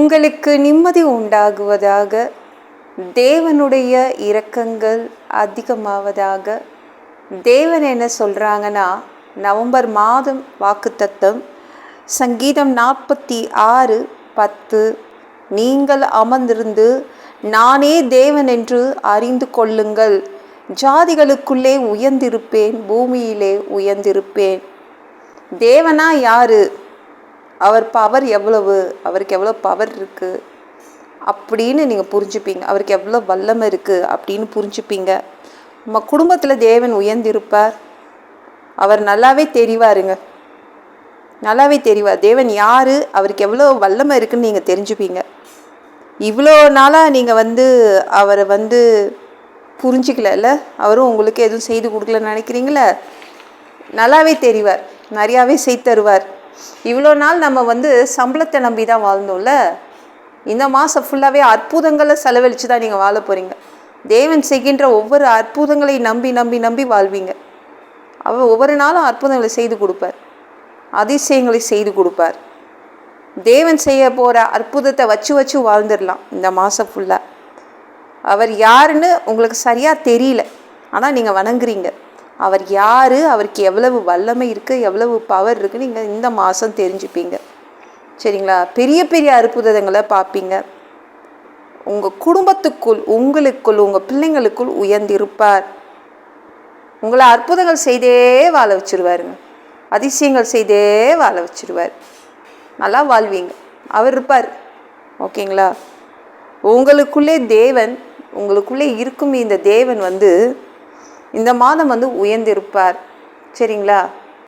உங்களுக்கு நிம்மதி உண்டாகுவதாக தேவனுடைய இரக்கங்கள் அதிகமாவதாக. தேவன் என்ன சொல்கிறாங்கன்னா நவம்பர் மாதம் வாக்குத்தத்தம் சங்கீதம் நாற்பத்தி ஆறு பத்து. நீங்கள் அமர்ந்திருந்து நானே தேவன் என்று அறிந்து கொள்ளுங்கள். ஜாதிகளுக்குள்ளே உயர்ந்திருப்பேன் பூமியிலே உயர்ந்திருப்பேன். தேவனா யாரு? அவர் பவர் எவ்வளவு? அவருக்கு எவ்வளோ பவர் இருக்குது அப்படின்னு நீங்கள் புரிஞ்சுப்பீங்க. அவருக்கு எவ்வளோ வல்லமை இருக்குது அப்படின்னு புரிஞ்சுப்பீங்க. நம்ம குடும்பத்தில் தேவன் உயர்ந்திருப்பார். அவர் நல்லாவே தெரிவாருங்க. நல்லாவே தெரிவார். தேவன் யார்? அவருக்கு எவ்வளோ வல்லமை இருக்குன்னு நீங்கள் தெரிஞ்சுப்பீங்க. இவ்வளோ நாளாக நீங்கள் வந்து அவரை வந்து புரிஞ்சிக்கலல்ல? அவரும் உங்களுக்கு எதுவும் செய்து கொடுக்கலன்னு நினைக்கிறீங்களே? நல்லாவே தெரிவார். நிறையாவே செய்து தருவார். இவ்வளோ நாள் நம்ம வந்து சம்பளத்தை நம்பி தான் வாழ்ந்தோம்ல? இந்த மாதம் ஃபுல்லாகவே அற்புதங்களை செலவழித்து தான் நீங்கள் வாழ போகிறீங்க தேவன் செய்கின்ற ஒவ்வொரு அற்புதங்களை நம்பி நம்பி நம்பி வாழ்வீங்க. அவர் ஒவ்வொரு நாளும் அற்புதங்களை செய்து கொடுப்பார். அதிசயங்களை செய்து கொடுப்பார். தேவன் செய்ய போகிற அற்புதத்தை வச்சு வச்சு வாழ்ந்துடலாம் இந்த மாதம் ஃபுல்லாக அவர் யாருன்னு உங்களுக்கு சரியாக தெரியல. ஆனால் நீங்கள் வணங்குறீங்க. அவர் யார்? அவருக்கு எவ்வளவு வல்லமை இருக்குது எவ்வளவு பவர் இருக்குன்னு நீங்கள் இந்த மாதம் தெரிஞ்சுப்பீங்க. சரிங்களா? பெரிய பெரிய அற்புதங்களை பார்ப்பீங்க. உங்கள் குடும்பத்துக்குள் உங்களுக்குள் உங்கள் பிள்ளைங்களுக்குள் உயர்ந்திருப்பார். உங்களை அற்புதங்கள் செய்தே வாழ வச்சிருவாருங்க. அதிசயங்கள் செய்தே வாழ வச்சிருவார். நல்லா வாழ்வீங்க. அவர் இருப்பார். ஓகேங்களா? உங்களுக்குள்ளே தேவன் உங்களுக்குள்ளே இருக்கும் இந்த தேவன் வந்து இந்த மாதம் வந்து உயர்ந்திருப்பார். சரிங்களா?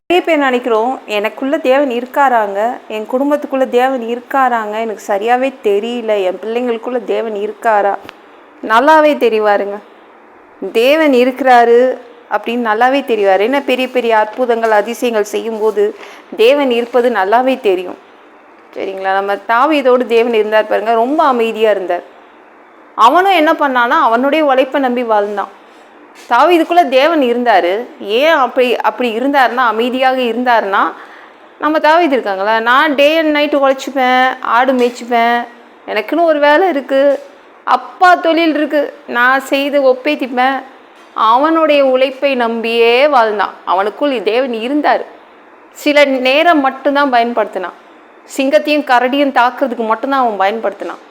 நிறைய பேர் நினைக்கிறோம் எனக்குள்ளே தேவன் இருக்காராங்க என் குடும்பத்துக்குள்ளே தேவன் இருக்காராங்க எனக்கு சரியாகவே தெரியல என் பிள்ளைங்களுக்குள்ளே தேவன் இருக்காரா? நல்லாவே தெரிவாருங்க. தேவன் இருக்கிறாரு அப்படின்னு நல்லாவே தெரிவார். என்ன பெரிய பெரிய அற்புதங்கள் அதிசயங்கள் செய்யும்போது தேவன் இருப்பது நல்லாவே தெரியும். சரிங்களா? நம்ம தாவியதோடு தேவன் இருந்தார் பாருங்க ரொம்ப அமைதியாக இருந்தார். அவனும் என்ன பண்ணான்னா அவனுடைய உழைப்பை நம்பி வாழ்ந்தான். தாவீதுக்குள்ளே தேவன் இருந்தார். ஏன் அப்படி அப்படி இருந்தாருன்னா அமைதியாக இருந்தாருன்னா நம்ம தாவீது இருக்காங்களா நான் டே அண்ட் நைட்டு உழைச்சிப்பேன் ஆடு மேய்ச்சிப்பேன் எனக்குன்னு ஒரு வேலை இருக்குது அப்பா தொழில் இருக்குது நான் செய்து ஒப்பேத்திப்பேன். அவனுடைய உழைப்பை நம்பியே வாழ்ந்தான். அவனுக்குள் தேவன் இருந்தார். சில நேரம் மட்டும்தான் பயன்படுத்தினான். சிங்கத்தையும் கரடியும் தாக்குறதுக்கு மட்டும்தான் அவன் பயன்படுத்தினான்.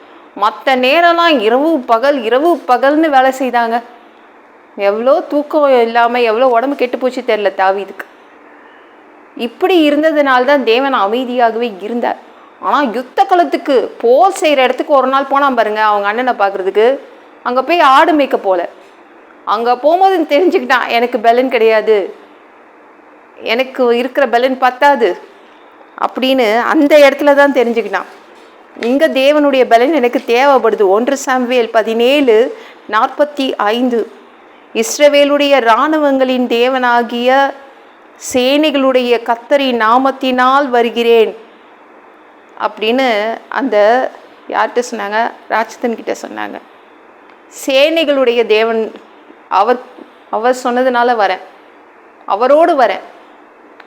மற்ற நேரம்லாம் இரவு பகல் இரவு பகல்னு வேலை செய்தாங்க. எவ்வளோ தூக்கம் இல்லாமல் எவ்வளோ உடம்பு கெட்டு போச்சு தெரில தாவிதுக்கு இப்படி இருந்ததுனால தான் தேவன் அமைதியாகவே இருந்தார். ஆனால் யுத்த களத்துக்கு போர் செய்கிற இடத்துக்கு ஒரு நாள் போனால் பாருங்கள் அவங்க அண்ணனை பார்க்குறதுக்கு. அங்கே போய் ஆடு மேய்க்க போல. அங்கே போகும்போது தெரிஞ்சுக்கிட்டான் எனக்கு பெலன் கிடையாது. எனக்கு இருக்கிற பெலன் பத்தாது. அப்படின்னு அந்த இடத்துல தான் தெரிஞ்சுக்கிட்டான். இங்கே தேவனுடைய பலன் எனக்கு தேவைப்படுது. ஒன்று சாம்வேல் பதினேழு நாற்பத்தி ஐந்து. இஸ்ரவேலுடைய இராணுவங்களின் தேவனாகிய சேனைகளுடைய கத்தரி நாமத்தினால் வருகிறேன். அப்படின்னு அந்த யார்கிட்ட சொன்னாங்க? ராட்சதன்கிட்ட சொன்னாங்க. சேனைகளுடைய தேவன் அவர் அவர் சொன்னதுனால வரேன். அவரோடு வரேன்.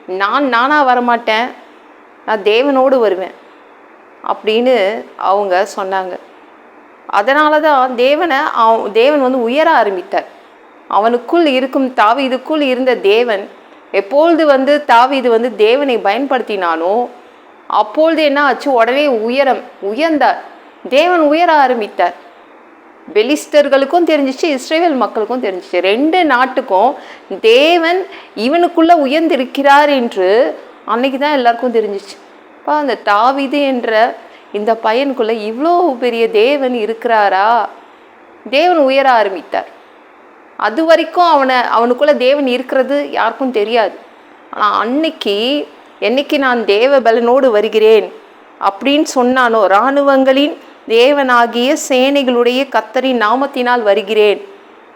நான் நானாக வரமாட்டேன். நான் தேவனோடு வருவேன். அப்படின்னு அவங்க சொன்னாங்க. அதனால தான் தேவனை அவன் தேவன் வந்து உயர ஆரம்பித்தார். அவனுக்குள் இருக்கும் தாவீதுக்குள் இருந்த தேவன் எப்பொழுது வந்து தாவீது வந்து தேவனை பயன்படுத்தினானோ அப்பொழுது என்ன ஆச்சு? உடனே உயரம் உயர்ந்தார். தேவன் உயர ஆரம்பித்தார். பெலிஸ்டர்களுக்கும் தெரிஞ்சிச்சு இஸ்ரேல் மக்களுக்கும் தெரிஞ்சிச்சு. ரெண்டு நாட்டுக்கும் தேவன் இவனுக்குள்ளே உயர்ந்திருக்கிறார் என்று அன்னைக்கு தான் எல்லாருக்கும் தெரிஞ்சிச்சு. அப்போ அந்த தாவிது என்ற இந்த பையனுக்குள்ளே இவ்வளோ பெரிய தேவன் இருக்கிறாரா? தேவன் உயர ஆரம்பித்தார். அது வரைக்கும் அவனை அவனுக்குள்ளே தேவன் இருக்கிறது யாருக்கும் தெரியாது. ஆனால் அன்னைக்கு என்னைக்கு நான் தேவ பலனோடு வருகிறேன் அப்படின்னு சொன்னானோ இராணுவங்களின் தேவனாகிய சேனைகளுடைய கத்தரின் நாமத்தினால் வருகிறேன்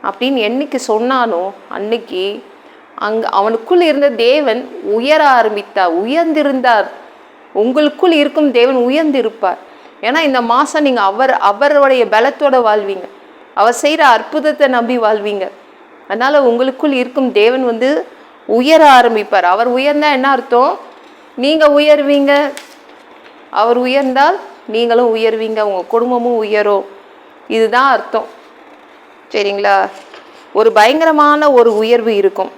அப்படின்னு என்னைக்கு சொன்னானோ அன்னைக்கு அங்கே அவனுக்குள் இருந்த தேவன் உயர ஆரம்பித்தார் உயர்ந்திருந்தார். உங்களுக்குள் இருக்கும் தேவன் உயர்ந்திருப்பார். ஏன்னா இந்த மாதம் நீங்கள் அவர் அவருடைய பலத்தோடு வாழ்வீங்க. அவர் செய்கிற அற்புதத்தை நம்பி வாழ்வீங்க. அதனால் உங்களுக்குள் இருக்கும் தேவன் வந்து உயர ஆரம்பிப்பார். அவர் உயர்ந்தால் என்ன அர்த்தம்? நீங்கள் உயர்வீங்க. அவர் உயர்ந்தால் நீங்களும் உயர்வீங்க. உங்கள் குடும்பமும் உயரும். இதுதான் அர்த்தம். சரிங்களா? ஒரு பயங்கரமான ஒரு உயர்வு இருக்கும்.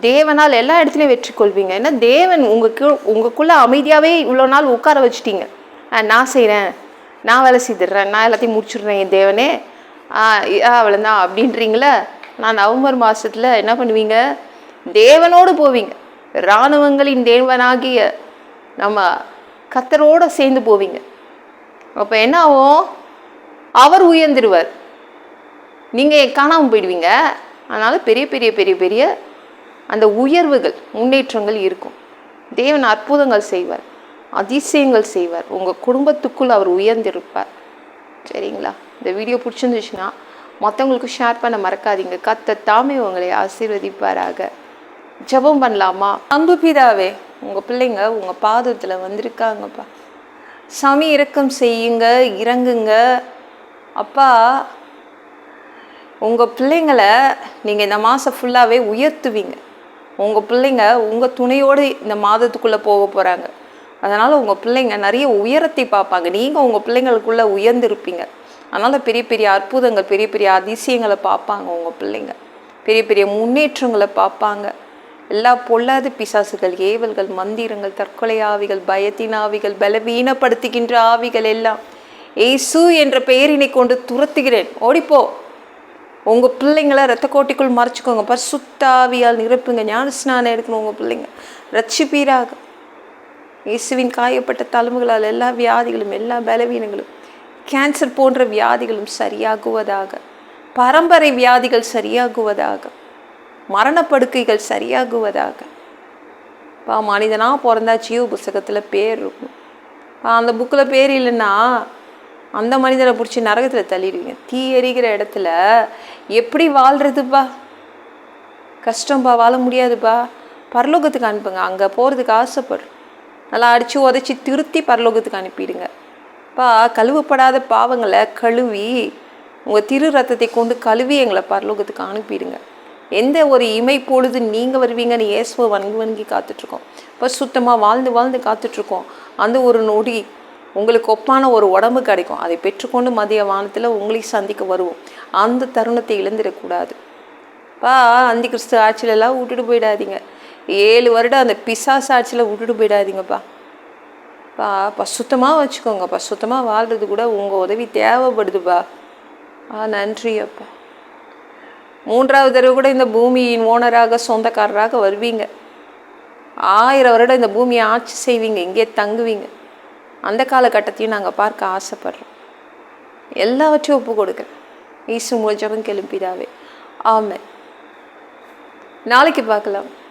தேவனால் எல்லா இடத்துலையும் வெற்றி கொள்வீங்க ஏன்னா தேவன் உங்களுக்கு உங்களுக்குள்ளே அமைதியாகவே இவ்வளோ நாள் உட்கார வச்சுட்டீங்க. ஆ, நான் செய்கிறேன் நான் வேலை செய்துடுறேன் நான் எல்லாத்தையும் முடிச்சுடுறேன் என் தேவனே. ஆ அவ்வளோதான் அப்படின்றீங்களே? நான் நவம்பர் மாதத்தில் என்ன பண்ணுவீங்க? தேவனோடு போவீங்க. இராணுவங்களின் தேவனாகிய நம்ம கத்தரோடு சேர்ந்து போவீங்க. அப்போ என்ன ஆகும்? அவர் உயர்ந்துருவார் நீங்கள் காணாமல் போயிடுவீங்க. அதனால் பெரிய பெரிய பெரிய பெரிய அந்த உயர்வுகள் முன்னேற்றங்கள் இருக்கும். தேவன் அற்புதங்கள் செய்வார். அதிசயங்கள் செய்வார். உங்கள் குடும்பத்துக்குள் அவர் உயர்ந்திருப்பார். சரிங்களா? இந்த வீடியோ பிடிச்சிருந்துச்சுன்னா மற்றவங்களுக்கு ஷேர் பண்ண மறக்காதீங்க. கத்த தாமே உங்களை ஆசீர்வதிப்பாராக. ஜெபம் பண்ணலாமா? அன்பு பிதாவே உங்கள் பிள்ளைங்க உங்கள் பாதத்தில் வந்திருக்காங்கப்பா. சாமி இறக்கம் செய்யுங்க இறங்குங்க. அப்பா உங்கள் பிள்ளைங்களை நீங்கள் இந்த மாதம் ஃபுல்லாகவே உயர்த்துவீங்க. உங்கள் பிள்ளைங்க உங்கள் துணையோடு இந்த மாதத்துக்குள்ளே போக போகிறாங்க அதனால் உங்கள் பிள்ளைங்க நிறைய உயரத்தை பார்ப்பாங்க. நீங்கள் உங்கள் பிள்ளைங்களுக்குள்ளே உயர்ந்திருப்பீங்க. அதனால் பெரிய பெரிய அற்புதங்கள் பெரிய பெரிய அதிசயங்களை பார்ப்பாங்க உங்கள் பிள்ளைங்க. பெரிய பெரிய முன்னேற்றங்களை பார்ப்பாங்க. எல்லா பொல்லாத பிசாசுகள் ஏவல்கள் மந்திரங்கள் தற்கொலை ஆவிகள் பயத்தின் ஆவிகள் பலவீனப்படுத்துகின்ற ஆவிகள் எல்லாம் ஏசு என்ற பெயரினை கொண்டு துரத்துகிறேன். ஓடிப்போ. உங்கள் பிள்ளைங்கள ரத்த கோட்டிக்குள் மறைச்சிக்கோங்க. பரிசுத்தாவியால் நிரப்புங்க. ஞான ஸ்நானம் எடுக்கணும் உங்கள் பிள்ளைங்க. ரட்சிப்பீராக இயேசுவின் காயப்பட்ட தழும்புகளால் எல்லா வியாதிகளும் எல்லா பலவீனங்களும் கேன்சர் போன்ற வியாதிகளும் சரியாகுவதாக. பரம்பரை வியாதிகள் சரியாகுவதாக. மரணப்படுக்கைகள் சரியாகுவதாக. பா மனிதனாக பிறந்தா ஜீவ புஸ்தகத்தில் பேர் இருக்கும். அந்த புக்கில் பேர் இல்லைன்னா அந்த மனிதனை பிடிச்சி நரகத்தில் தள்ளிடுவீங்க. தீ எரிகிற இடத்துல எப்படி வாழ்கிறதுப்பா கஷ்டம்பா வாழ முடியாதுப்பா பரலோகத்துக்கு அனுப்புங்க. அங்கே போகிறதுக்கு ஆசைப்படுறோம். நல்லா அடித்து உதச்சி திருத்தி பரலோகத்துக்கு அனுப்பிடுங்க. அப்பா கழுவப்படாத பாவங்களை கழுவி உங்கள் திரு ரத்தத்தை கொண்டு கழுவி எங்களை பரலோகத்துக்கு அனுப்பிடுங்க. எந்த ஒரு இமை பொழுது நீங்கள் வருவீங்கன்னு இயேசுவை வணங்கி வணங்கி காத்துட்ருக்கோம். இப்போ சுத்தமாக வாழ்ந்து வாழ்ந்து காத்துட்ருக்கோம். அந்த ஒரு நொடி உங்களுக்கு ஒப்பான ஒரு உடம்பு கிடைக்கும். அதை பெற்றுக்கொண்டு மதிய வானத்தில் உங்களை சந்திக்க வருவோம். அந்த தருணத்தை இழந்துடக்கூடாது. பா அந்தி கிறிஸ்து ஆட்சியிலலாம் விட்டுட்டு போயிடாதீங்க. ஏழு வருடம் அந்த பிசாசு ஆட்சியில் விட்டுட்டு போயிடாதீங்கப்பா. பா சுத்தமாக வச்சுக்கோங்கப்பா. சுத்தமாக வாழ்கிறது கூட உங்கள் உதவி தேவைப்படுதுப்பா. ஆ நன்றி அப்பா மூன்றாவது தடவை கூட இந்த பூமியின் ஓனராக சொந்தக்காரராக வருவீங்க. ஆயிரம் வருடம் இந்த பூமியை ஆட்சி செய்வீங்க இங்கே தங்குவீங்க. அந்த காலகட்டத்தையும் நாங்கள் பார்க்க ஆசைப்படுறோம். எல்லாவற்றையும் ஒப்பு கொடுக்குறேன். ஈசு மூலஜபம் கிளம்பிடாவே ஆமாம் நாளைக்கு பார்க்கலாம்.